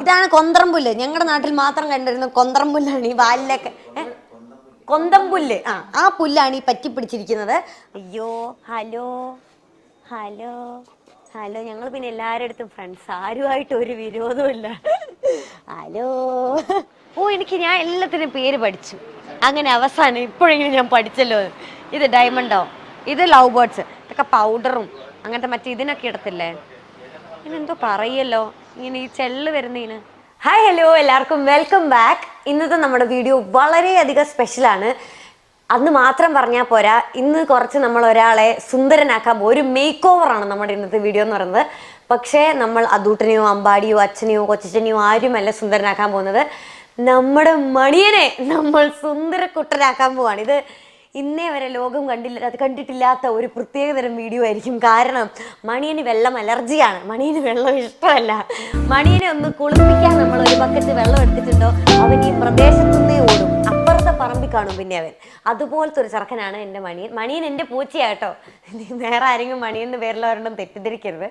ഇതാണ് കൊന്ത്രംപുല്ല് ഞങ്ങളുടെ നാട്ടിൽ മാത്രം കണ്ടിരുന്ന കൊന്തറമ്പുല്ലാണ് ഈ വാലിലൊക്കെ. കൊന്തമ്പുല്ല് ആ ആ പുല്ലാണ് ഈ പറ്റി പിടിച്ചിരിക്കുന്നത് അയ്യോ ഹലോ ഹലോ ഹലോ. ഞങ്ങൾ പിന്നെ എല്ലാവരുടെ അടുത്തും ഫ്രണ്ട്സ് ആരുമായിട്ട് ഒരു വിരോധമില്ല ഹലോ. ഓ എനിക്ക് ഞാൻ എല്ലാത്തിനും പേര് പഠിച്ചു. അങ്ങനെ അവസാനം ഇപ്പോഴെങ്കിലും ഞാൻ പഠിച്ചല്ലോ. ഇത് ഡയമണ്ടോ ഇത് ലവ് ബേർഡ്സ് ഇതൊക്കെ പൗഡറും അങ്ങനത്തെ മറ്റേ ഇതിനൊക്കെ ഇടത്തില്ലേ? ഇനി എന്തോ പറയല്ലോ. ഇങ്ങനെ ഈ ചെള്ള് വരുന്നതിന്. ഹായ് ഹലോ എല്ലാവർക്കും വെൽക്കം ബാക്ക് ഇന്നത്തെ നമ്മുടെ വീഡിയോ വളരെയധികം സ്പെഷ്യലാണ് അന്ന് മാത്രം പറഞ്ഞാൽ പോരാ ഇന്ന് കുറച്ച് നമ്മൾ ഒരാളെ സുന്ദരനാക്കാൻ ഒരു മേക്ക് ഓവറാണ് നമ്മുടെ ഇന്നത്തെ വീഡിയോ എന്ന് പറയുന്നത്. പക്ഷേ നമ്മൾ അതൂട്ടനെയോ അമ്പാടിയോ അച്ഛനെയോ കൊച്ചച്ഛനെയോ ആരുമല്ല സുന്ദരനാക്കാൻ പോകുന്നത്. നമ്മുടെ മണിയനെ നമ്മൾ സുന്ദരക്കുട്ടനാക്കാൻ പോവാണ്. ഇത് ഇന്നേ വരെ ലോകം കണ്ടില്ല കണ്ടിട്ടില്ലാത്ത ഒരു പ്രത്യേകതരം വീഡിയോ ആയിരിക്കും. കാരണം മണിയന് വെള്ളം അലർജിയാണ്. മണിയന് വെള്ളം ഇഷ്ടമല്ല. മണിയനെ ഒന്ന് കുളിപ്പിക്കാൻ നമ്മൾ ഒരു ബക്കറ്റ് വെള്ളം എടുത്തിട്ടുണ്ടോ? അവൻ ഈ പ്രദേശത്തുനിന്നേ ഓടും. അപ്പുറത്തെ പറമ്പി കാണും പിന്നെ അവൻ. അതുപോലത്തെ ഒരു ചെറുക്കനാണ് എന്റെ മണിയൻ. മണിയൻ എന്റെ പൂച്ചയാട്ടോ. വേറെ ആരെങ്കിലും മണിയെന്ന് പേരിൽ ഒരെണ്ണം തെറ്റിദ്ധരിക്കരുത്.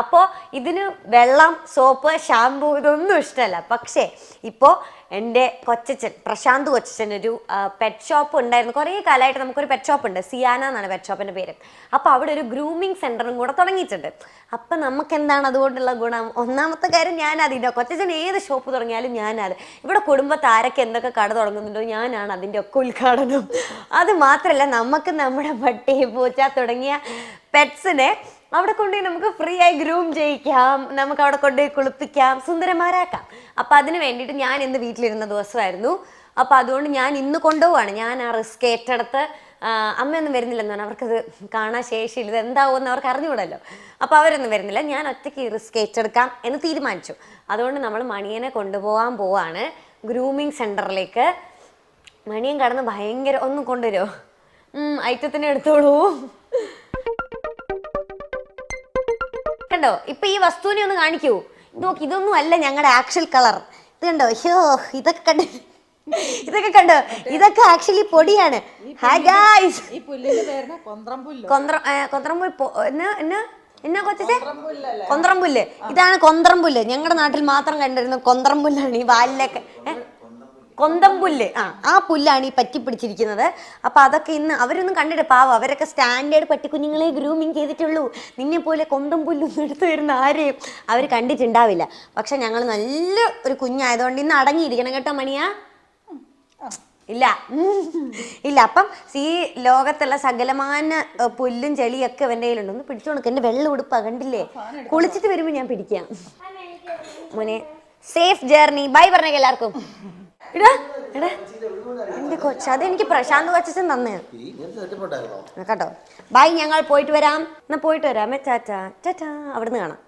അപ്പോൾ ഇതിന് വെള്ളം സോപ്പ് ഷാമ്പു ഇതൊന്നും ഇഷ്ടമല്ല. പക്ഷേ ഇപ്പോൾ എന്റെ കൊച്ചച്ഛൻ പ്രശാന്ത് കൊച്ചച്ഛൻ ഒരു പെറ്റ് ഷോപ്പ് ഉണ്ടായിരുന്നു. കുറേ കാലമായിട്ട് നമുക്കൊരു പെറ്റ് ഷോപ്പ് ഉണ്ട്. സിയാന എന്നാണ് പെറ്റ് ഷോപ്പിന്റെ പേര്. അപ്പോൾ അവിടെ ഒരു ഗ്രൂമിങ് സെന്ററും കൂടെ തുടങ്ങിയിട്ടുണ്ട്. അപ്പം നമുക്ക് എന്താണ് അതുകൊണ്ടുള്ള ഗുണം? ഒന്നാമത്തെ കാര്യം ഞാൻ അതിന്റെ കൊച്ചച്ഛൻ ഏത് ഷോപ്പ് തുടങ്ങിയാലും ഞാനത്. ഇവിടെ കുടുംബത്ത് ആരൊക്കെ എന്തൊക്കെ കട തുടങ്ങുന്നുണ്ടോ ഞാനാണ് അതിന്റെ ഒക്കെ ഉദ്ഘാടനം. അത് മാത്രമല്ല നമുക്ക് നമ്മുടെ പട്ടി പൂച്ച തുടങ്ങിയ പെറ്റ്സിനെ അവിടെ കൊണ്ടുപോയി നമുക്ക് ഫ്രീ ആയി ഗ്രൂം ചെയ്യിക്കാം. നമുക്ക് അവിടെ കൊണ്ടുപോയി കുളിപ്പിക്കാം. സുന്ദരന്മാരാക്കാം. അപ്പം അതിന് വേണ്ടിയിട്ട് ഞാൻ ഇന്ന് വീട്ടിലിരുന്ന ദിവസമായിരുന്നു. അപ്പം അതുകൊണ്ട് ഞാൻ ഇന്ന് കൊണ്ടുപോവാണ്. ഞാൻ ആ റിസ്ക് ഏറ്റെടുത്ത് അമ്മയൊന്നും വരുന്നില്ലെന്ന് പറഞ്ഞാൽ അവർക്കത് കാണാൻ ശേഷിയില്ല. ഇത് എന്താവുമെന്ന് അവർക്ക് അറിഞ്ഞുകൂടല്ലോ. അപ്പോൾ അവരൊന്നും വരുന്നില്ല. ഞാൻ ഒറ്റയ്ക്ക് റിസ്ക് ഏറ്റെടുക്കാം എന്ന് തീരുമാനിച്ചു. അതുകൊണ്ട് നമ്മൾ മണിയനെ കൊണ്ടുപോകാൻ പോവാണ്. ഗ്രൂമിങ് സെന്ററിലേക്ക് മണിയൻ കടന്ന് ഭയങ്കര ഒന്നും കൊണ്ടുവരുമോ ഐറ്റത്തിനെ എടുത്തോളൂ. കണ്ടോ? ഇപ്പൊ ഈ വസ്തുവിനെ ഒന്ന് കാണിക്കൂ. നോക്ക് ഇതൊന്നും അല്ല ഞങ്ങളുടെ ആക്ച്വൽ കളർ ഇത് കണ്ടോ? അയ്യോ ഇതൊക്കെ കണ്ട് ഇതൊക്കെ കണ്ടോ? ഇതൊക്കെ ആക്ച്വലി പൊടിയാണ്. ഹായ് ഗായ്സ് എന്നാ എന്നാ കൊച്ചേ കൊന്ത്രംപുല്ല്. ഇതാണ് കൊന്ത്രംപുല്ല്. ഞങ്ങളുടെ നാട്ടിൽ മാത്രം കണ്ടിരുന്ന കൊന്ത്രംപുല്ലാണ് ഈ വാലിലൊക്കെ? കൊന്തംപുല്ല് ആ. ആ പുല്ലാണ് ഈ പറ്റി പിടിച്ചിരിക്കുന്നത് അപ്പൊ അതൊക്കെ ഇന്ന് അവരൊന്നും കണ്ടിട്ട് പാവം. അവരൊക്കെ സ്റ്റാൻഡേർഡ് പട്ടിക്കുഞ്ഞുങ്ങളെ ഗ്രൂമിങ് ചെയ്തിട്ടുള്ളൂ. നിന്നെ പോലെ കൊന്തം പുല്ലൊന്നും എടുത്തു വരുന്ന ആരെയും അവർ കണ്ടിട്ടുണ്ടാവില്ല. പക്ഷെ ഞങ്ങൾ നല്ല ഒരു കുഞ്ഞായതുകൊണ്ട് ഇന്ന് അടങ്ങിയിരിക്കണം കേട്ടോ മണിയാ. ഇല്ല. ഇല്ല. അപ്പം ഈ ലോകത്തുള്ള സകലമാന പുല്ലും ചെളിയൊക്കെ ഇവന്റെ കയ്യിലുണ്ട്. ഒന്ന് പിടിച്ചു കൊടുക്കും എന്റെ വെള്ളം ഉടുപ്പ് കണ്ടില്ലേ? കുളിച്ചിട്ട് വരുമ്പോൾ ഞാൻ പിടിക്കാം. മോനെ സേഫ് ജേർണി ബൈ പറഞ്ഞേക്ക് എല്ലാവർക്കും. ഇടാ എടാ. എന്റെ കൊച്ച? അത് എനിക്ക് പ്രശാന്ത് കൊച്ചൻ തന്നെ. കേട്ടോ. ബൈ ഞങ്ങൾ പോയിട്ട് വരാം. എന്നാ പോയിട്ട് വരാമേ ചാറ്റാ ചാറ്റാ അവിടുന്ന് കാണാം.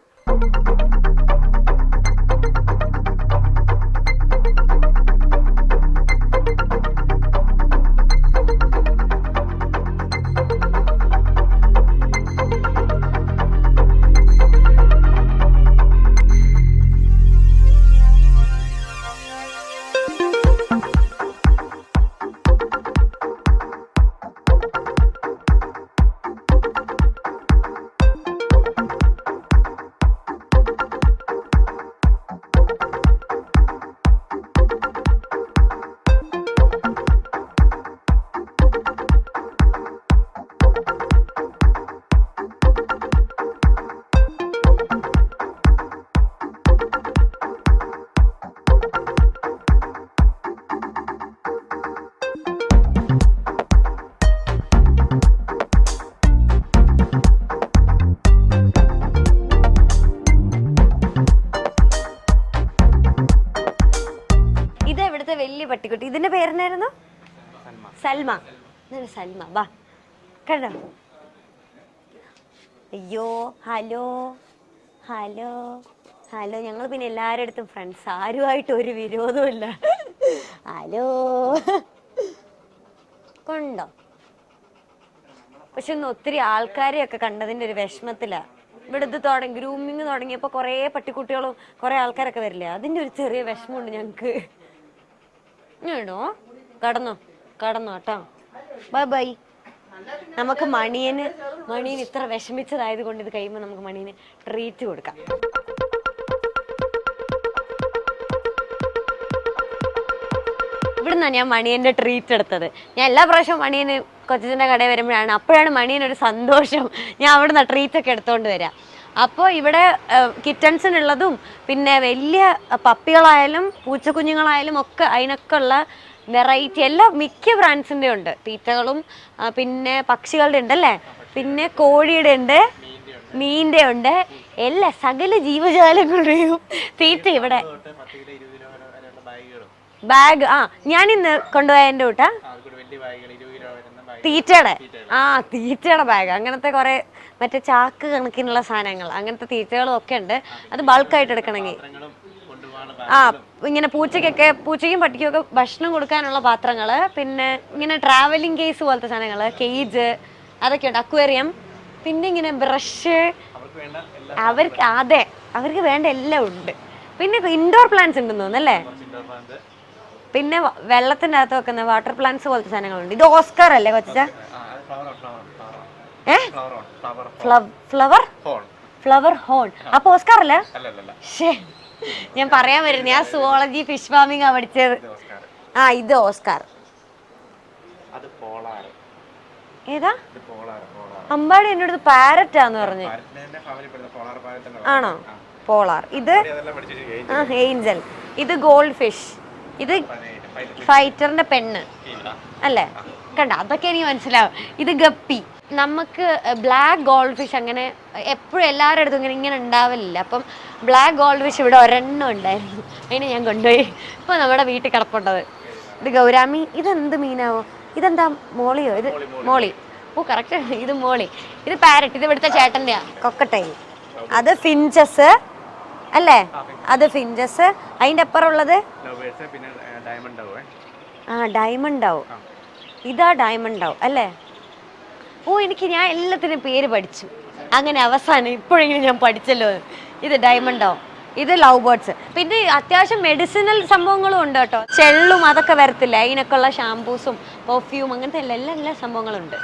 വലിയ പട്ടിക്കുട്ടി. ഇതിന്റെ പേരെന്നായിരുന്നു? സൽമ. സൽമ. വാ. കണ്ടോ? അയ്യോ ഹലോ ഹലോ ഹലോ. ഞങ്ങൾ പിന്നെ എല്ലാവരുടെ അടുത്തും ഫ്രണ്ട്സ് ആരുമായിട്ട് ഒരു വിരോധമില്ല ഹലോ. കൊണ്ടോ? പക്ഷെ ഒന്ന് ഒത്തിരി ആൾക്കാരെയൊക്കെ കണ്ടതിന്റെ ഒരു വിഷമത്തിലാണ് ഇവിടെ ഇത് തുടങ്ങി ഗ്രൂമിങ് തുടങ്ങിയപ്പോൾ കുറേ പട്ടിക്കുട്ടികളും കുറേ ആൾക്കാരൊക്കെ വരില്ലേ? അതിന്റെ ഒരു ചെറിയ വിഷമമുണ്ട് ഞങ്ങൾക്ക് ഇടോ കടന്നോ കടന്നോ കേട്ടോ. ബൈ ബൈ നമുക്ക് മണിയന് മണിയൻ ഇത്ര വിഷമിച്ചതായത് കൊണ്ട് ഇത് കഴിയുമ്പോൾ നമുക്ക് മണിയന് ട്രീറ്റ് കൊടുക്കാം. ഇവിടുന്നാണ് ഞാൻ മണിയന്റെ ട്രീറ്റ് എടുത്തത്. ഞാൻ എല്ലാ പ്രാവശ്യവും മണിയന് കൊച്ചിന്റെ കടയിൽ വരുമ്പോഴാണ്. അപ്പോഴാണ് ഒരു സന്തോഷം. ഞാൻ അവിടുന്ന് ട്രീറ്റൊക്കെ എടുത്തുകൊണ്ട് വരാം. അപ്പോൾ ഇവിടെ കിറ്റൺസിനുള്ളതും പിന്നെ വലിയ പപ്പികളായാലും പൂച്ചക്കുഞ്ഞുങ്ങളായാലും ഒക്കെ അതിനൊക്കെ ഉള്ള വെറൈറ്റി എല്ലാ മിക്ക ബ്രാൻഡ്സിന്റെ ഉണ്ട്. തീറ്റകളും പിന്നെ പക്ഷികളുടെ ഉണ്ട് അല്ലേ പിന്നെ കോഴിയുടെ ഉണ്ട് മീന്റെ ഉണ്ട് എല്ലാ സകല ജീവജാലങ്ങളുടെയും തീറ്റ ഇവിടെ. ബാഗ് ആ കൂട്ടാ. ബാഗുകൾ ഇരുപത് കിലോ വരുന്ന ബാഗ്. തീറ്റയുടെ. ആ തീറ്റയുടെ ബാഗ്. അങ്ങനത്തെ കുറെ മറ്റേ ചാക്ക് കണക്കിനുള്ള സാധനങ്ങൾ അങ്ങനത്തെ തീറ്റകളും ഒക്കെ ഉണ്ട്. അത് ബൾക്കായിട്ട് എടുക്കണമെങ്കിൽ. ആ ഇങ്ങനെ പൂച്ചയ്ക്കൊക്കെ പൂച്ചയ്ക്കും പട്ടിക്കും ഒക്കെ ഭക്ഷണം കൊടുക്കാനുള്ള പാത്രങ്ങൾ പിന്നെ ഇങ്ങനെ ട്രാവലിംഗ് കേസ് പോലത്തെ സാധനങ്ങൾ കേജ് അതൊക്കെ ഉണ്ട്. അക്വേറിയം പിന്നെ ഇങ്ങനെ ബ്രഷ് അവർക്ക് അതെ അവർക്ക് വേണ്ട എല്ലാം ഉണ്ട്. പിന്നെ ഇൻഡോർ പ്ലാന്റ്സ് ഉണ്ടെന്ന് തോന്നുന്നല്ലേ പിന്നെ വെള്ളത്തിന്റെ അകത്ത് വെക്കുന്ന വാട്ടർ പ്ലാന്റ്സ് പോലത്തെ സാധനങ്ങളുണ്ട്. ഇത് ഓസ്കാർ അല്ലേ കൊച്ചാ ഫ്ലവർ ഫ്ലവർ ഹോൺ അപ്പൊ ഓസ്കാർ അല്ല. ഞാൻ പറയാൻ വരുന്നു ഞാൻ സുവോളജി ഫിഷ് ഫാമിംഗ് ആ പഠിച്ചത്. ആ ഇത് ഓസ്കാർ ഏതാ? അമ്പാടി എന്നോട് പാരറ്റ് ആന്ന് പറഞ്ഞു. ആണോ? പോളാർ ഇത് ഏഞ്ചൽ. ഇത് ഗോൾഡ് ഫിഷ് ഇത് ഫൈറ്ററിന്റെ പെണ്ണ്. അല്ലേ? കണ്ട? അതൊക്കെ എനിക്ക് മനസ്സിലാവും. ഇത് ഗപ്പി. നമുക്ക് ബ്ലാക്ക് ഗോൾഡ് ഫിഷ് അങ്ങനെ എപ്പോഴും എല്ലാവരുടെ അടുത്തും ഇങ്ങനെ ഇങ്ങനെ ഉണ്ടാവില്ല അപ്പം ബ്ലാക്ക് ഗോൾഡ് ഫിഷ് ഇവിടെ ഒരെണ്ണം ഉണ്ടായിരുന്നു. അതിനെ ഞാൻ കൊണ്ടുപോയി. ഇപ്പോൾ നമ്മുടെ വീട്ടിൽ കിടപ്പുണ്ടത്. ഇത് ഗൗരാമി ഇതെന്ത് മീനാവോ? ഇതെന്താ മോളിയോ? ഇത് മോളി ഓ കറക്റ്റ് ഇത് മോളി. ഇത് പാരറ്റ് ഇത് ഇവിടുത്തെ ചേട്ടന്റെയാ കൊക്കട്ടൈ അത് ഫിഞ്ചസ് അല്ലേ? അത് ഫിഞ്ചസ് അതിന്റെ അപ്പുറം ഉള്ളത് ലവേഴ്സ് പിന്നെ ഡയമണ്ട് ആവുമേ ആ ഡയമണ്ട് ആവും. ഇതാ ഡയമണ്ട് ആവും അല്ലേ? ഓ എനിക്ക് ഞാൻ എല്ലാത്തിനും പേര് പഠിച്ചു. അങ്ങനെ അവസാനം ഇപ്പോഴെങ്കിലും ഞാൻ പഠിച്ചല്ലോ. ഇത് ഡയമണ്ടോ ഇത് ലവ് ബേർഡ്സ് പിന്നെ അത്യാവശ്യം മെഡിസിനൽ സംഭവങ്ങളും ഉണ്ട് കേട്ടോ. ചെള്ളും അതൊക്കെ വരത്തില്ല. അതിനൊക്കെ ഉള്ള ഷാംപൂസും പെർഫ്യൂം അങ്ങനത്തെ എല്ലാ എല്ലാ എല്ലാ സംഭവങ്ങളും ഉണ്ട്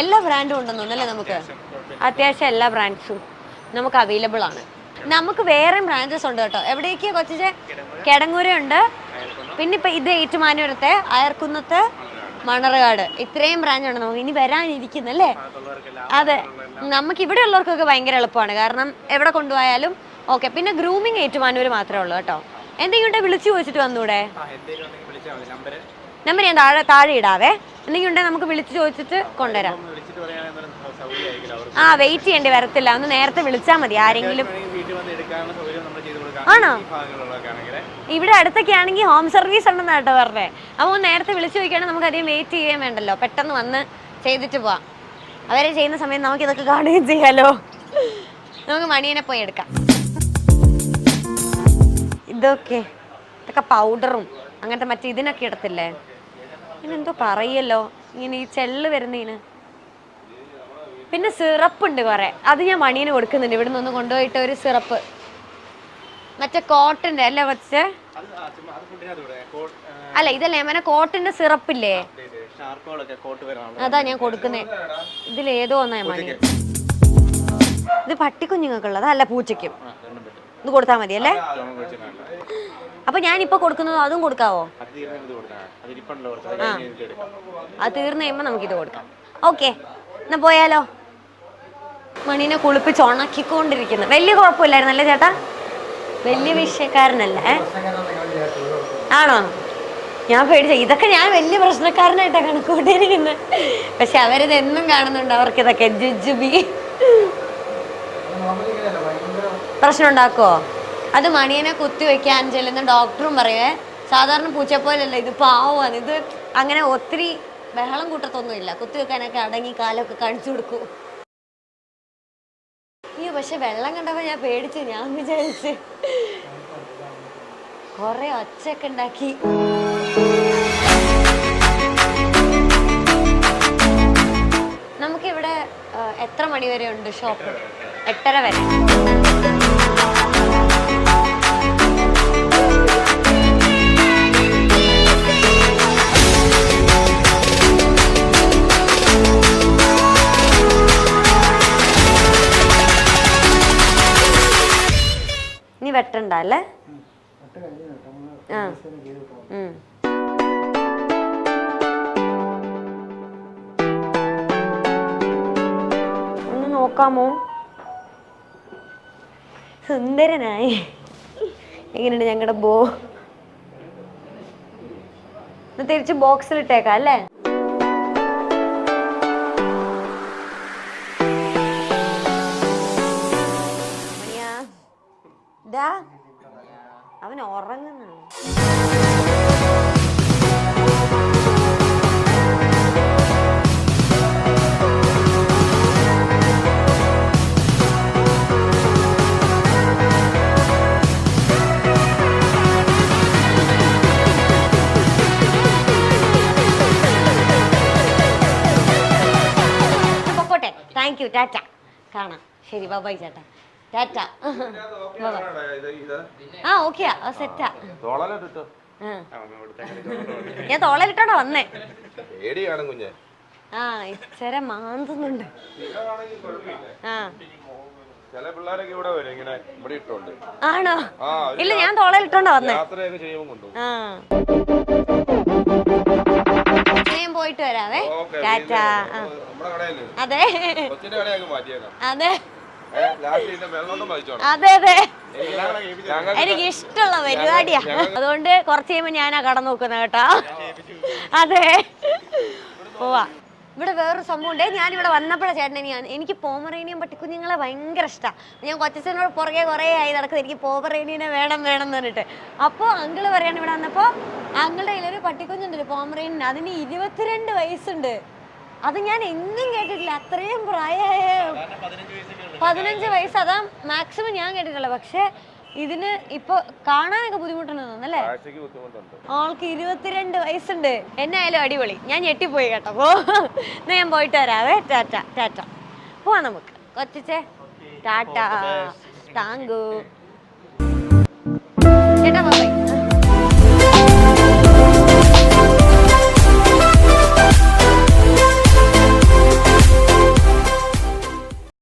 എല്ലാ ബ്രാൻഡും ഉണ്ടെന്ന് തോന്നുന്നല്ലേ നമുക്ക്? അത്യാവശ്യം എല്ലാ ബ്രാൻഡ്സും നമുക്ക് അവൈലബിൾ ആണ്. നമുക്ക് വേറെ ബ്രാഞ്ചസ് ഉണ്ട് കേട്ടോ. എവിടേക്ക് കൊച്ചിച്ച് കിടങ്ങൂരുണ്ട് പിന്നെ ഇപ്പൊ ഇത് ഏറ്റുമാനൂരത്തെ അയർക്കുന്നത്ത് മണർകാട്. ഇത്രയും ബ്രാഞ്ച് ഉണ്ട് നമുക്ക് ഇനി വരാനിരിക്കുന്നല്ലേ? അതെ. നമുക്ക് ഇവിടെ ഉള്ളവർക്കൊക്കെ ഭയങ്കര എളുപ്പമാണ്. കാരണം എവിടെ കൊണ്ടുപോയാലും ഓക്കെ. പിന്നെ ഗ്രൂമിങ് ഏറ്റുമാനൂർ മാത്രമേ ഉള്ളൂ കേട്ടോ. എന്തെങ്കിലും വിളിച്ചു ചോദിച്ചിട്ട് വന്നൂടെ? നമ്പർ ഞാൻ താഴെ താഴെ ഇടാവേ. എന്തെങ്കിലും ഉണ്ടെങ്കിൽ നമുക്ക് വിളിച്ചു ചോദിച്ചിട്ട് കൊണ്ടുവരാം. ആ വെയിറ്റ് ചെയ്യേണ്ടി വരത്തില്ല. ഒന്ന് നേരത്തെ വിളിച്ചാൽ മതി. ആരെങ്കിലും ആണോ? ഇവിടെ അടുത്തൊക്കെ ആണെങ്കിൽ ഹോം സർവീസ് ഉണ്ടെന്ന് കേട്ടോ പറഞ്ഞേ. അപ്പോൾ നേരത്തെ വിളിച്ചു ചോദിക്കുകയാണെങ്കിൽ നമുക്ക് അധികം വെയിറ്റ് ചെയ്യാൻ വേണ്ടല്ലോ. പെട്ടെന്ന് വന്ന് ചെയ്തിട്ട് പോവാം. അവരെ ചെയ്യുന്ന സമയം നമുക്ക് ഇതൊക്കെ കാണുകയും ചെയ്യാലോ. നമുക്ക് മണിയനെ പോയി എടുക്കാം. ഇതൊക്കെ ഇതൊക്കെ പൗഡറും അങ്ങനത്തെ മറ്റേ ഇതിനൊക്കെ ഇടത്തില്ലേ? ഇങ്ങനെന്തോ പറയല്ലോ. ഇങ്ങനെ ഈ ചെള്ള് വരുന്നതിന്. പിന്നെ സിറപ്പ് ഉണ്ട് കുറെ. അത് ഞാൻ മണീന് കൊടുക്കുന്നുണ്ട്. ഇവിടെ നിന്ന് കൊണ്ടുപോയിട്ട് ഒരു സിറപ്പ് മറ്റേ കോട്ടന്റെ അല്ലേ ആ, കോട്ട് അല്ല ഇതല്ലേ മനെ കോട്ടിന്റെ സിറപ്പില്ലേ? അതാ ഞാൻ കൊടുക്കുന്നേ. ഇതിലേതോ ഒന്നാ മണി ഇത് പട്ടിക്കുഞ്ഞുങ്ങൾക്കുള്ളത്? അല്ല പൂച്ചയ്ക്കും. ആ ഇത് കൊടുത്താൽ മതി അല്ലേ? അപ്പൊ ഞാൻ ഇപ്പൊ കൊടുക്കുന്നത് അതും കൊടുക്കാവോ? അത് തീർന്നു കഴിയുമ്പോ ഇത് കൊടുക്കാം. ഓക്കെ എന്നാ പോയാലോ? മണീനെ കുളിപ്പിച്ച് ഉണക്കിക്കൊണ്ടിരിക്കുന്നു. വലിയ കുഴപ്പമില്ലായിരുന്നു അല്ലേ ചേട്ടാ? വലിയ വിഷയക്കാരനല്ല ആണോ? ഞാൻ പേടിച്ച ഇതൊക്കെ ഞാൻ വലിയ പ്രശ്നക്കാരനായിട്ടാണ് കണക്കൂട്ടിയിരിക്കുന്നത് പക്ഷെ അവരിത് എന്നും കാണുന്നുണ്ട് അവർക്ക് ഇതൊക്കെ ജുജുബി. പ്രശ്നം ഉണ്ടാക്കുവോ അത് മണിയനെ കുത്തി വെക്കാൻ ചെല്ലുന്ന ഡോക്ടറും പറയേ സാധാരണ പൂച്ച പോലല്ല ഇത് പാവമാണ്. ഇത് അങ്ങനെ ഒത്തിരി ബഹളം കൂട്ടത്തൊന്നുമില്ല. കുത്തിവെക്കാനൊക്കെ അടങ്ങി കാലൊക്കെ കാണിച്ചു കൊടുക്കും. അയ്യോ പക്ഷെ വെള്ളം കണ്ടപ്പോ ഞാൻ പേടിച്ചു. ഞാൻ വിചാരിച്ച് കൊറേ ഒച്ചയൊക്കെ ഉണ്ടാക്കി. നമുക്കിവിടെ എത്ര മണി വരെ ഉണ്ട് ഷോപ്പ്? എട്ടര വരെ. വെട്ടണ്ട ആ. ഒന്ന് നോക്കാമോ സുന്ദരനായി. എങ്ങനെയുണ്ട് ഞങ്ങളുടെ ബോ? തിരിച്ച് ബോക്സിലിട്ടേക്കാം അല്ലേ? ദാ, അവൻ ഉറങ്ങുന്നു താങ്ക് യു ടാറ്റ. കാണാം. ശരി ബൈ ചേട്ടാ. ടാറ്റ ആ ഓക്കെ സെറ്റാ. ഞാൻ തോളലിട്ടോടാ വന്നേ? പേടിയാണ് കുഞ്ഞെ. ആ ഇച്ചര മാന്തുന്നുണ്ട്. ആ. ചില പിള്ളേരൊക്കെ ഇവിടെ വരും ഇങ്ങനെ ഇവിടെ ഇട്ടോണ്ട്. ആണോ? ഇല്ല ഞാൻ തോളലിട്ടോണ്ടാ വന്നേ. യാത്രയൊക്കെ ചെയ്യുമ്പോൾ കൊണ്ടുപോകും. ഞാൻ പോയിട്ട് വരാവേ. ടാറ്റ. അതെ. അതെ. അതെ അതെ. എനിക്ക് ഇഷ്ടമുള്ള പരിപാടിയാ. അതുകൊണ്ട് കുറച്ച് കഴിയുമ്പോ ഞാനാ കട നോക്കുന്ന കേട്ടോ. അതെ. പോവാ. ഇവിടെ വേറൊരു സംഭവം ഉണ്ട് ഞാൻ ഇവിടെ വന്നപ്പോഴാ ചേട്ടനെ ഞാൻ എനിക്ക് പോമറേനിയും പട്ടിക്കുഞ്ഞുങ്ങളെ ഭയങ്കര ഇഷ്ടമാണ് ഞാൻ കൊച്ചച്ഛനോട് പുറകെ കുറേ ആയി നടക്കുന്നത്. എനിക്ക് പോമറേനിയനെ വേണം വേണം എന്ന് പറഞ്ഞിട്ട്. അപ്പോൾ അങ്കിൾ പറയാണ് ഇവിടെ വന്നപ്പോൾ അങ്കിളുടെ കയ്യിലൊരു പട്ടിക്കുഞ്ഞുണ്ടല്ലോ പോമറേനിയൻ. അതിന് ഇരുപത്തിരണ്ട് വയസ്സുണ്ട്. അത് ഞാൻ എന്നും കേട്ടിട്ടില്ല. അത്രയും പ്രായമായ പതിനഞ്ച് വയസ്സ്. അതാ മാക്സിമം ഞാൻ കേട്ടിട്ടുള്ളത്. പക്ഷെ ഇതിന് ഇപ്പൊ കാണാനൊക്കെ ബുദ്ധിമുട്ടുണ്ടെന്ന് തോന്നുന്നല്ലേ ആൾക്ക് ഇരുപത്തിരണ്ട് വയസ്സുണ്ട്. എന്നായാലും അടിപൊളി. ഞാൻ ഞെട്ടിപ്പോയി കേട്ടോ. പോ. ഞാൻ പോയിട്ട് വരാവേ ടാറ്റ ടാറ്റ. പോവാ നമുക്ക്. കൊച്ചിച്ചേ. ടാറ്റാ. താങ്കു ചേട്ടാ